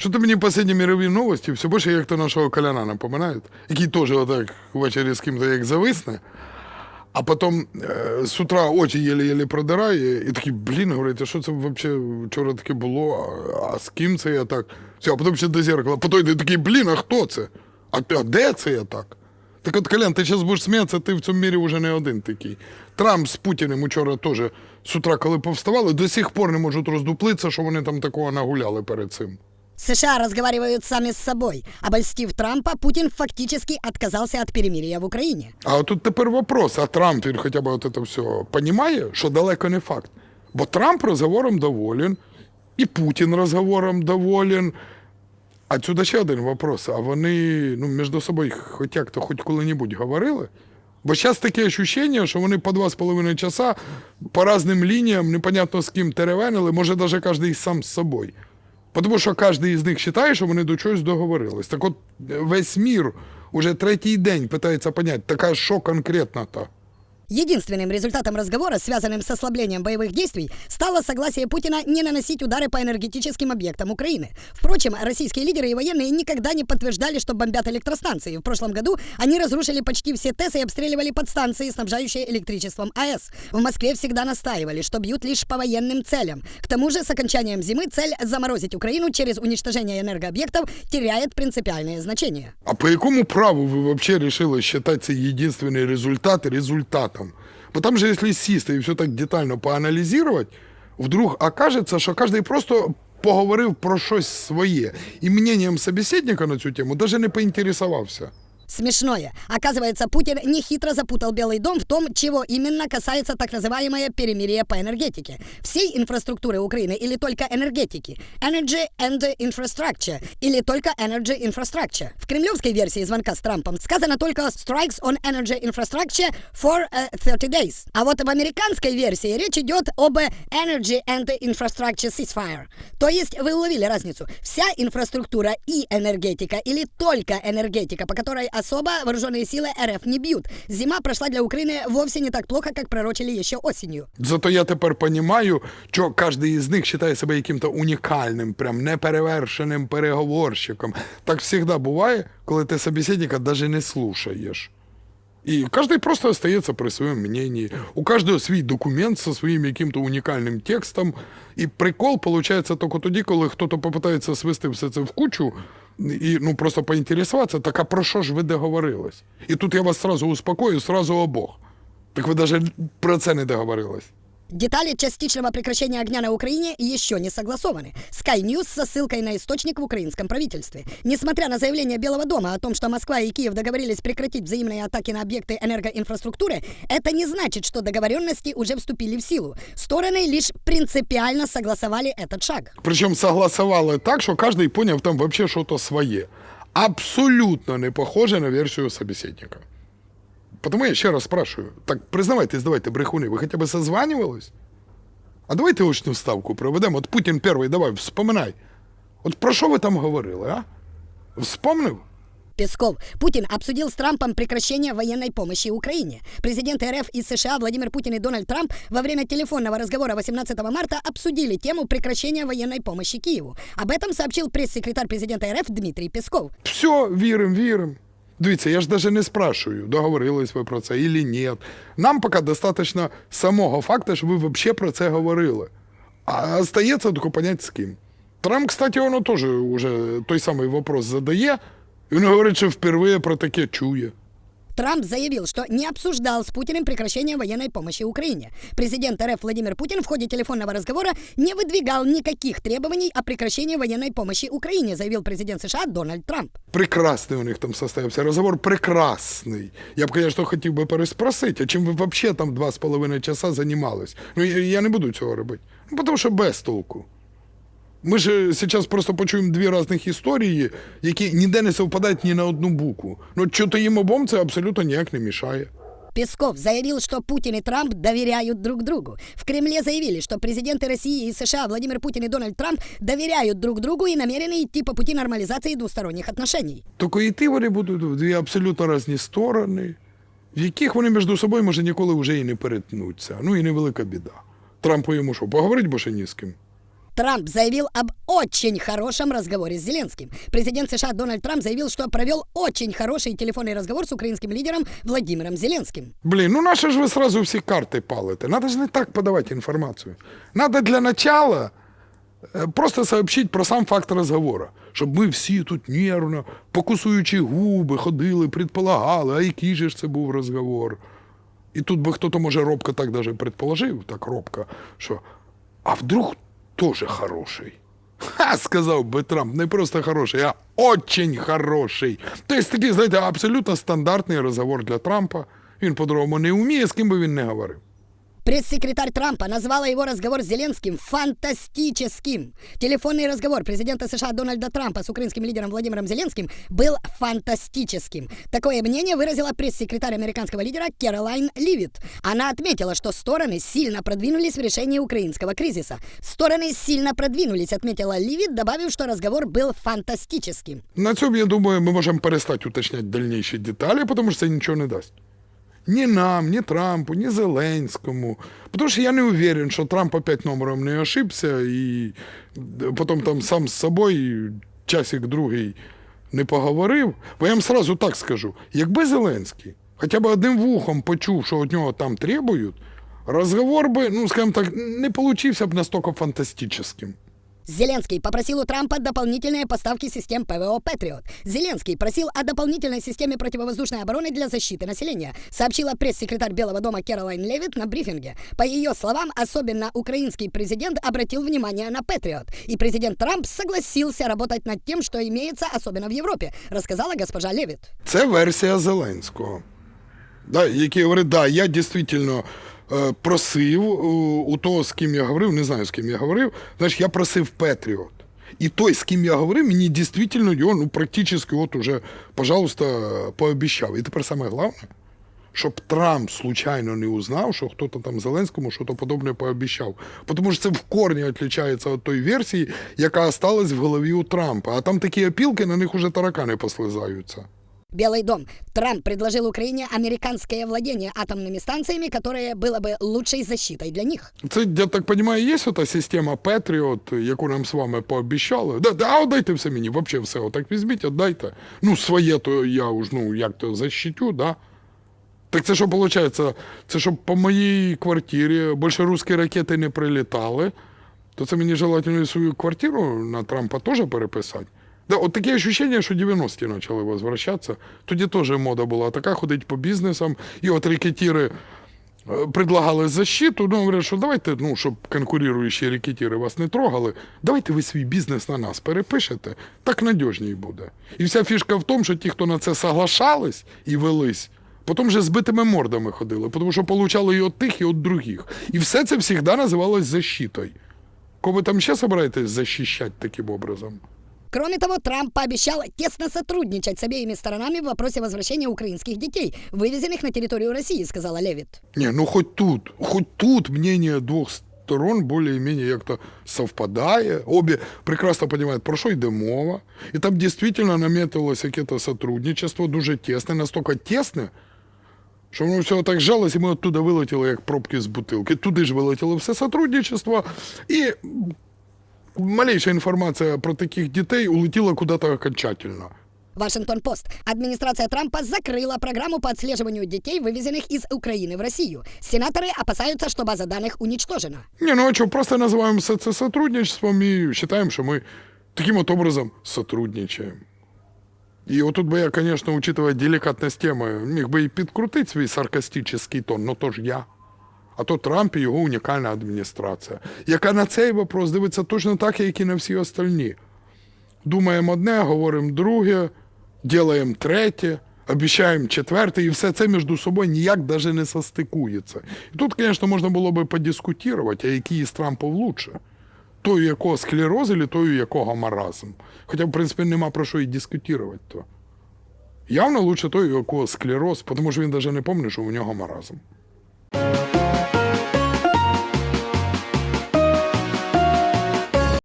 Що то мені останні мирові новості все більше як то нашого Коляна напоминають, який теж отак ввечері з ким-то як зависне, а потім е, з утра очі єлі-єлі продирає, і такий, блін, говорить, а що це взагалі вчора таке було? А, а з ким це я так? Все, а потім ще до зеркала. Потім ти такий, блін, а хто це? А, а де це я так? Так от, Колян, ти зараз будеш сміятися, ти в цьому мірі вже не один такий. Трамп з Путіним учора теж з утра, коли повставали, до сих пор не можуть роздуплитися, що вони там такого нагуляли перед цим. США разговаривают сами с собой. Обольстив Трампа, Путин фактически отказался от перемирия в Украине. А тут тепер вопрос, а Трамп він хоча б от це все понімає, що далеко не факт. Бо Трамп розговором доволен, і Путін розговором доволен. А сюди ще один вопрос. А вони ну, між собою хоч як-то хоч коли-небудь говорили? Бо зараз таке ощущення, що вони по два з половиною часа по різним лініям, непонятно з ким теревенили, може навіть кожен сам з собою. Тому що кожен із них вважає, що вони до чогось договорились. Так от е, весь мір уже третій день питається понять, така що конкретно то. Единственным результатом разговора, связанным с ослаблением боевых действий, стало согласие Путина не наносить удары по энергетическим объектам Украины. Впрочем, российские лидеры и военные никогда не подтверждали, что бомбят электростанции. В прошлом году они разрушили почти все ТЭС и обстреливали подстанции, снабжающие электричеством АЭС. В Москве всегда настаивали, что бьют лишь по военным целям. К тому же, с окончанием зимы цель заморозить Украину через уничтожение энергообъектов теряет принципиальное значение. А по якому праву ви взагалі вирішили вважати цей єдиний результат результатом? Там же, якщо сісти і все так детально поаналізувати, вдруг окажеться, що кожен просто поговорив про щось своє. І мненням собеседника на цю тему навіть не поінтересувався. Смешное. Оказывается, Путин нехитро запутал Белый дом в том, чего именно касается так называемое перемирие по энергетике. Всей инфраструктуры Украины или только энергетики? Energy and Infrastructure или только Energy Infrastructure? В кремлевской версии звонка с Трампом сказано только Strikes on Energy Infrastructure for э, 30 days. А вот в американской версии речь идет об Energy and Infrastructure Ceasefire. То есть вы уловили разницу. Вся инфраструктура и энергетика или только энергетика, по которой особо вооруженные силы РФ не бьют. Зима прошла для Украины вовсе не так плохо, как пророчили еще осенью. Зато я тепер розумію, що кожен із них вважає себе яким-то унікальним, прям неперевершеним переговорщиком. Так завжди буває, коли ти собеседника навіть не слушаєш. І кожен просто остается при своєму мнении. У кожного свій документ зі своїм яким-то унікальним текстом. І прикол виходить тільки тоді, коли хтось попитається свести все це в кучу і ну, просто поінтересуватися, так а про що ж ви договорились? І тут я вас сразу успокою, сразу обох. Так ви навіть про це не договорились. Детали частичного прекращения огня на Украине еще не согласованы. Sky News со ссылкой на источник в украинском правительстве. Несмотря на заявление Белого дома о том, что Москва и Киев договорились прекратить взаимные атаки на объекты энергоинфраструктуры, это не значит, что договоренности уже вступили в силу. Стороны лишь принципиально согласовали этот шаг. Причому согласували так, що кожен поняв там вообще щось своє. Абсолютно не похоже на версію собеседника. Потому я ще раз спрашиваю, так признавайтесь, давайте, брехуни, ви хоча б созванивались? А давайте очну ставку проведемо. От Путін перший, давай, вспоминай. От про що ви там говорили, а? Вспомнив? Песков. Путин обсудил с Трампом прекращение военной помощи Украине. Президенты РФ из США Владимир Путин и Дональд Трамп во время телефонного разговора 18 марта обсудили тему прекращения военной помощи Киеву. Об этом сообщил пресс-секретарь президента РФ Дмитрий Песков. Все, вірим, вірим. Дивіться, я ж навіть не спрашиваю, договорились ви про це чи ні. Нам поки достатньо самого факту, що ви взагалі про це говорили. А остається тільки понять з ким. Трамп, кстати, воно теж уже той самий вопрос задає. І він говорить, що вперше про таке чує. Трамп заявил, что не обсуждал с Путиным прекращение военной помощи Украине. Президент РФ Владимир Путин в ходе телефонного разговора не выдвигал никаких требований о прекращении военной помощи Украине, заявил президент США Дональд Трамп. Прекрасний у них там состоявся розговор, прекрасний. Я б, звісно, хотів би переспросити, а чим ви взагалі там два з половиною часа займались? Ну, я не буду цього робити. Ну, тому що без толку. Ми ж зараз просто почуємо дві різних історії, які ніде не совпадають ні на одну букву. Ну, що-то їм обом це абсолютно ніяк не мішає. Песков заявил, что Путин и Трамп доверяют друг другу. В Кремле заявили, что президенты России и США Владимир Путин и Дональд Трамп доверяют друг другу и намерены идти по пути нормализации двусторонних отношений. Тільки йти вони будуть в дві абсолютно різні сторони, в яких вони між собою, може, ніколи вже і не перетнуться. Ну і невелика біда. Трампу йому що, поговорить більше ні з ким? Трамп заявил об очень хорошем разговоре с Зеленским. Президент США Дональд Трамп заявил, что провел очень хороший телефонный разговор с украинским лидером Владимиром Зеленским. Блін, ну наше ж ви сразу всі карти палите. Надо ж не так подавати інформацію. Надо для начала е, просто сообщить про сам факт розговору. Щоб ми всі тут нервно, покусуючи губи, ходили, предполагали, а який же ж це був розговор. І тут би хто-то, може, робко так даже предположив, так робко, що а вдруг теж хороший. Ха, сказав би Трамп, не просто хороший, а очень хороший. Тобто такий, знаєте, абсолютно стандартний розговор для Трампа. Він по-другому не вміє, з ким би він не говорив. Пресс-секретарь Трампа назвала его разговор с Зеленским фантастическим. Телефонный разговор президента США Дональда Трампа с украинским лидером Владимиром Зеленским был фантастическим. Такое мнение выразила пресс-секретарь американского лидера Кэролайн Ливит. Она отметила, что стороны сильно продвинулись в решении украинского кризиса. Стороны сильно продвинулись, отметила Ливит, добавив, что разговор был фантастическим. На цьому, я думаю, ми можемо перестати уточняти дальніші деталі, тому що це нічого не дасть. Ні нам, ні Трампу, ні Зеленському. Тому що я не уверен, що Трамп опять номером не ошибся і потім там сам з собою часик другий не поговорив. Бо я вам сразу так скажу: якби Зеленський хоча б одним вухом почув, що від нього там требують, розговор би, ну, скажімо так, не получився б настільки фантастичним. Зеленский попросил у Трампа дополнительные поставки систем ПВО «Патриот». Зеленский просил о дополнительной системе противовоздушной обороны для защиты населения, сообщила пресс-секретарь Белого дома Кэролайн Левит на брифинге. По ее словам, особенно украинский президент обратил внимание на «Патриот», и президент Трамп согласился работать над тем, что имеется, особенно в Европе, рассказала госпожа Левит. Це версія Зеленського, да, який говорить, да, я е, просив е, у того, з ким я говорив, не знаю, з ким я говорив, знаєш, я просив Петріот. І той, з ким я говорив, мені дійсно його ну, практично от уже, пожалуйста, пообіцяв. І тепер саме головне, щоб Трамп случайно не узнав, що хтось там Зеленському щось подобне пообіцяв. Тому що це в корні відрізняється від той версії, яка осталась в голові у Трампа. А там такі опілки, на них уже таракани послизаються. Белый дом. Трамп предложил Украине американское владение атомными станциями, которое было бы лучшей защитой для них. Це, я так розумію, є ота система Patriot, яку нам з вами пообіцяли. Да, да, а отдайте все мені, взагалі все. Отак візьміть, отдайте. Ну, своє то я уж, ну, як то защитю, да? Так це що виходить? Це щоб по моїй квартирі більше русські ракети не прилітали, то це мені желательно і свою квартиру на Трампа теж переписати. Да, от таке ощущення, що 90-ті почали возвращатися. Тоді теж мода була така, ходить по бізнесам, і от рекетіри е, предлагали защиту, ну, говорять, що давайте, ну, щоб конкуруючі рекетіри вас не трогали, давайте ви свій бізнес на нас перепишете, так надіжній буде. І вся фішка в тому, що ті, хто на це соглашались і велись, потім вже збитими мордами ходили, тому що получали і от тих, і от других. І все це завжди називалось защитою. Кого ви там ще собираєтесь захищати таким образом? Кроме того, Трамп пообещал тесно сотрудничать с обеими сторонами в вопросе возвращения украинских детей, вывезенных на территорию России, сказала Левит. Не, ну хоть тут, хоть тут мнение двух сторон более-менее як-то совпадає. Обе прекрасно понимают, про що йде мова. І там дійсно наметилось якесь сотрудничество, дуже тесне, настільки тесне, що воно все так жалось, і ми оттуда вилетіли, як пробки з бутилки. Туди ж вилетіло все сотрудничество, і малейша інформація про таких дітей улетіла куди-то окончательно. Вашингтон-Пост. Администрация Трампа закрыла программу по отслеживанию детей, вывезенных из Украины в Россию. Сенаторы опасаются, что база данных уничтожена. Не, ну а что, просто называем все это сотрудничеством и считаем, что мы таким вот образом сотрудничаем. И вот тут бы я, конечно, учитывая деликатность темы, міг би і підкрутити свій саркастичний тон, но то ж я. А то Трамп і його унікальна адміністрація, яка на цей вопрос дивиться точно так, як і на всі остальні. Думаємо одне, говоримо друге, ділаємо третє, обіцяємо четверте, і все це між собою ніяк навіть не состикується. І тут, звісно, можна було би подискутувати, а який із Трампов лучше. Той, у якого склероз, або той, у якого маразм. Хоча, в принципі, нема про що і дискутувати. То. Явно лучше той, у якого склероз, тому що він навіть не пам'ятає, що у нього маразм.